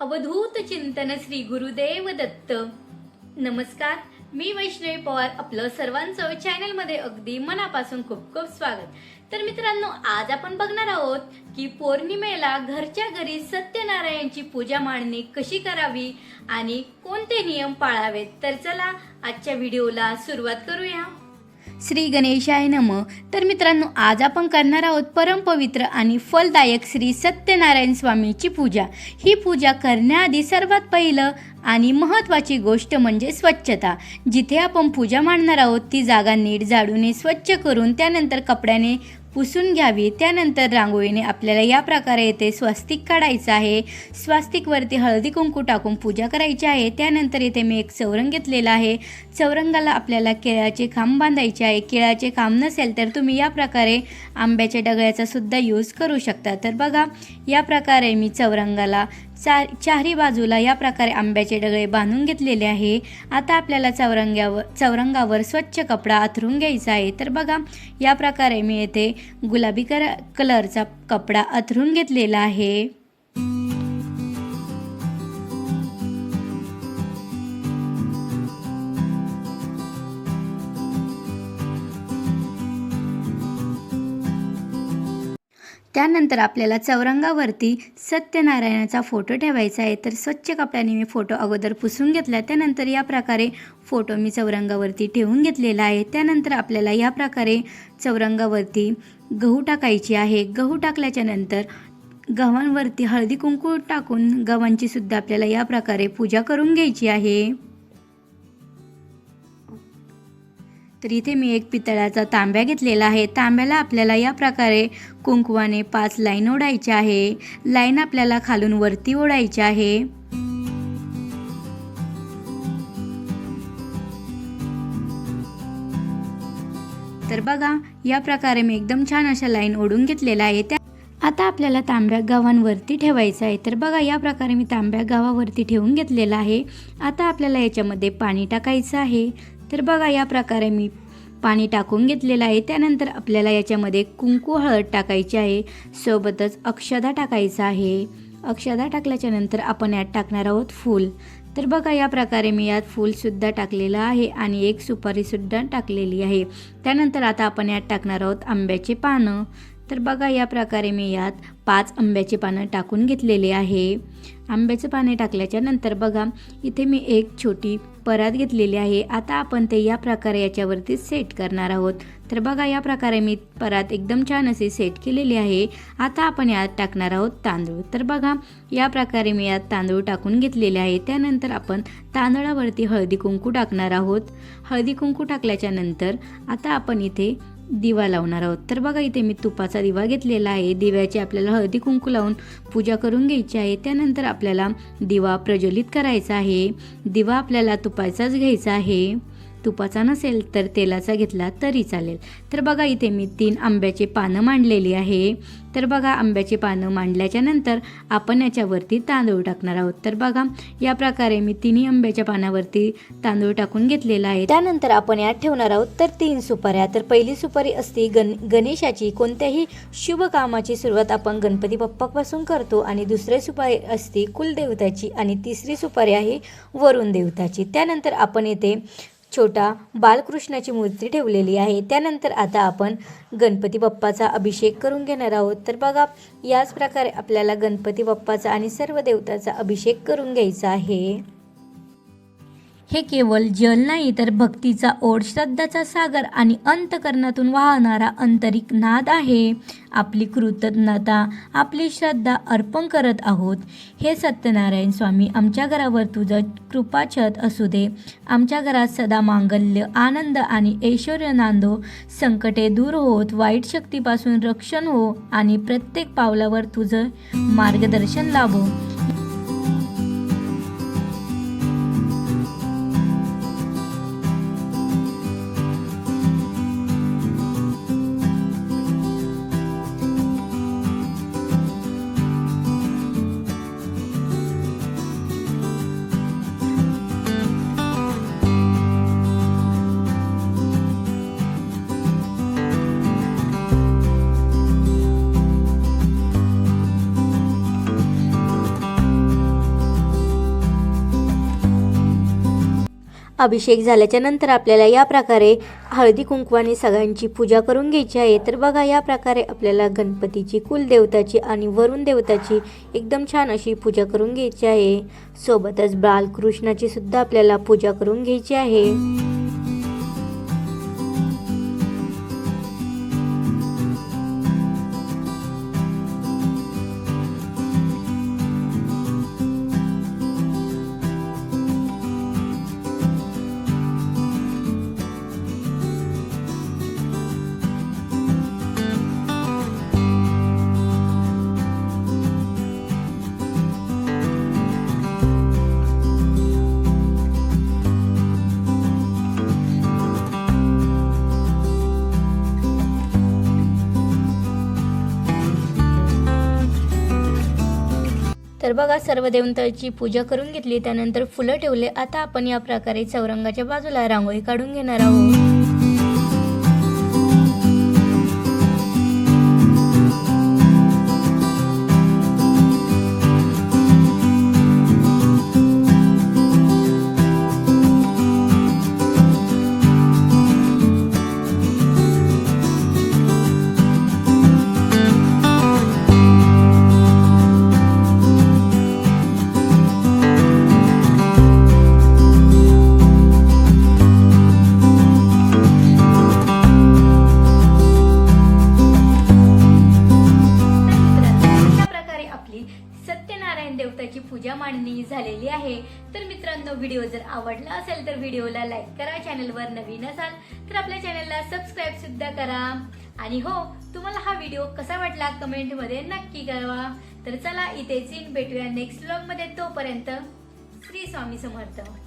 अवधूत चिंतन श्री गुरुदेव दत्त. नमस्कार मी वैष्णवी पवार आपलं सर्वांचं चॅनलमध्ये अगदी मनापासून खूप खूप स्वागत. तर मित्रांनो आज आपण बघणार आहोत की पौर्णिमेला घरच्या घरी सत्यनारायणची पूजा मांडणी कशी करावी आणि कोणते नियम पाळावेत? तर चला आजच्या व्हिडिओला सुरुवात करूया. श्री गणेशाय नम. तर मित्रांनो आज आपण करणार आहोत परमपवित्र आणि फलदायक श्री सत्यनारायण स्वामीची पूजा. ही पूजा करण्याआधी सर्वात पहिलं आणि महत्त्वाची गोष्ट म्हणजे स्वच्छता. जिथे आपण पूजा मांडणार आहोत ती जागा नीट झाडूने स्वच्छ करून त्यानंतर कपड्याने पुसून घ्यावी. त्यानंतर रांगोळीने आपल्याला या प्रकारे येथे स्वस्तिक काढायचं आहे. स्वास्तिकवरती हळदी कुंकू टाकून पूजा करायची आहे. त्यानंतर इथे मी एक चौरंग घेतलेला आहे. चौरंगाला आपल्याला केळाचे खांब बांधायचे आहे. केळाचे खांब नसेल तर तुम्ही या प्रकारे आंब्याच्या डगळ्याचा सुद्धा यूज करू शकता. तर बघा या प्रकारे मी चौरंगाला चा चारी बाजूला या प्रकारे आंब्याचे डगळे बांधून घेतलेले आहे. आता आपल्याला चौरंग्यावर चौरंगावर स्वच्छ कपडा अथरून घ्यायचा आहे. तर बघा या प्रकारे मी येथे गुलाबी कर कलरचा कपडा अथरून घेतलेला आहे. त्यानंतर आपल्याला चौरंगावरती सत्यनारायणाचा फोटो ठेवायचा आहे. तर स्वच्छ कपड्याने मी फोटो अगोदर पुसून घेतला. त्यानंतर या प्रकारे फोटो मी चौरंगावरती ठेवून घेतलेला आहे. त्यानंतर आपल्याला या प्रकारे चौरंगावरती गहू टाकायची आहे. गहू टाकल्याच्या नंतर गव्हांवरती हळदी कुंकू टाकून गव्हांची सुद्धा आपल्याला या प्रकारे पूजा करून घ्यायची आहे. तर इथे मी एक पितळाचा तांब्या घेतलेला आहे. तांब्याला आपल्याला या प्रकारे कुंकवाने पाच लाईन ओढायच्या आहे. लाईन आपल्याला खालून वरती ओढायची आहे. तर बघा या प्रकारे मी एकदम छान अशा लाईन ओढून घेतलेल्या आहे. त्या आता आपल्याला तांब्या गावांवरती ठेवायचं आहे. तर बघा या प्रकारे मी तांब्या गावावरती ठेवून घेतलेला आहे. आता आपल्याला याच्यामध्ये पाणी टाकायचं आहे. तर बघा या प्रकारे मी पाणी टाकून घेतलेलं आहे. त्यानंतर आपल्याला याच्यामध्ये कुंकू हळद टाकायची आहे. सोबतच अक्षदा टाकायचा आहे. अक्षदा टाकल्याच्या नंतर आपण यात टाकणार आहोत फूल. तर बघा या प्रकारे मी यात फूलसुद्धा टाकलेलं आहे आणि एक सुपारीसुद्धा टाकलेली आहे. त्यानंतर आता आपण यात टाकणार आहोत आंब्याचे पानं. तर बघा या प्रकारे मी यात पाच आंब्याचे पानं टाकून घेतलेले आहे. आंब्याचे पाने टाकल्याच्या नंतर बघा इथे मी एक छोटी परात घेतलेली आहे. आता आपण ते या प्रकारे याच्यावरती सेट करणार आहोत. तर बघा या प्रकारे मी परात एकदम छान असे सेट केलेली आहे. आता आपण यात टाकणार आहोत तांदूळ. तर बघा या प्रकारे मी यात तांदूळ टाकून घेतलेले आहे. त्यानंतर आपण तांदळावरती हळदी कुंकू टाकणार आहोत. हळदी कुंकू टाकल्याच्या नंतर आता आपण इथे दिवा लावणार आहोत. तर बघा इथे मी तुपाचा दिवा घेतलेला आहे. दिव्याची आपल्याला हळदी कुंकू लावून पूजा करून घ्यायची आहे. त्यानंतर आपल्याला दिवा प्रज्वलित करायचा आहे. दिवा आपल्याला तुपाचाच घ्यायचा आहे. तुपाचा नसेल तर तेलाचा घेतला तरी चालेल. तर बघा इथे मी तीन आंब्याचे पानं मांडलेली आहे. तर बघा आंब्याचे पानं मांडल्याच्या नंतर आपण याच्यावरती तांदूळ टाकणार आहोत. तर बघा या प्रकारे मी तिन्ही आंब्याच्या पानावरती तांदूळ टाकून घेतलेला आहे. त्यानंतर आपण यात ठेवणार आहोत तर तीन सुपाऱ्या. तर पहिली सुपारी असते गण गणेशाची. कोणत्याही शुभ कामाची सुरुवात आपण गणपती बाप्पापासून करतो आणि दुसरी सुपारी असते कुलदेवताची आणि तिसरी सुपारी आहे वरुण देवताची. त्यानंतर आपण येथे छोटा बालकृष्णाची मूर्ती ठेवलेली आहे. त्यानंतर आता आपण गणपती बाप्पाचा अभिषेक करून घेणार आहोत. तर बघा याच प्रकारे आपल्याला गणपती बाप्पाचा आणि सर्व देवताचा अभिषेक करून घ्यायचा आहे. हे केवळ जल नाही तर भक्तीचा ओढ श्रद्धाचा सागर आणि अंतकरणातून वाहणारा आंतरिक नाद आहे. आपली कृतज्ञता आपली श्रद्धा अर्पण करत आहोत. हे सत्यनारायण स्वामी आमच्या घरावर तुझं कृपाछत असू दे. आमच्या घरात सदा मांगल्य आनंद आणि ऐश्वर्य नांदो. संकटे दूर होत वाईट शक्तीपासून रक्षण हो आणि प्रत्येक पावलावर तुझं मार्गदर्शन लाभो. अभिषेक झाल्याच्यानंतर आपल्याला या प्रकारे हळदी कुंकवाने सगळ्यांची पूजा करून घ्यायची आहे. तर बघा या प्रकारे आपल्याला गणपतीची कुलदेवताची आणि वरुण देवताची एकदम छान अशी पूजा करून घ्यायची आहे. सोबतच बालकृष्णाची सुद्धा आपल्याला पूजा करून घ्यायची आहे. तर बघा सर्व देवतांची पूजा करून घेतली त्यानंतर फुलं ठेवले. आता आपण या प्रकारे चौरंगाच्या बाजूला रांगोळी काढून घेणार आहोत. झालेली आहे. तर मित्रांनो व्हिडिओ जर आवडला असेल तर व्हिडिओला लाईक करा चॅनलवर नवीन असाल तर आपल्या चॅनलला सबस्क्राईब सुद्धा करा. आणि हो तुम्हाला हा व्हिडिओ कसा वाटला कमेंटमध्ये नक्की कळवा. तर चला इथेच इन भेटूया नेक्स्ट ब्लॉगमध्ये तोपर्यंत श्री स्वामी समर्थ.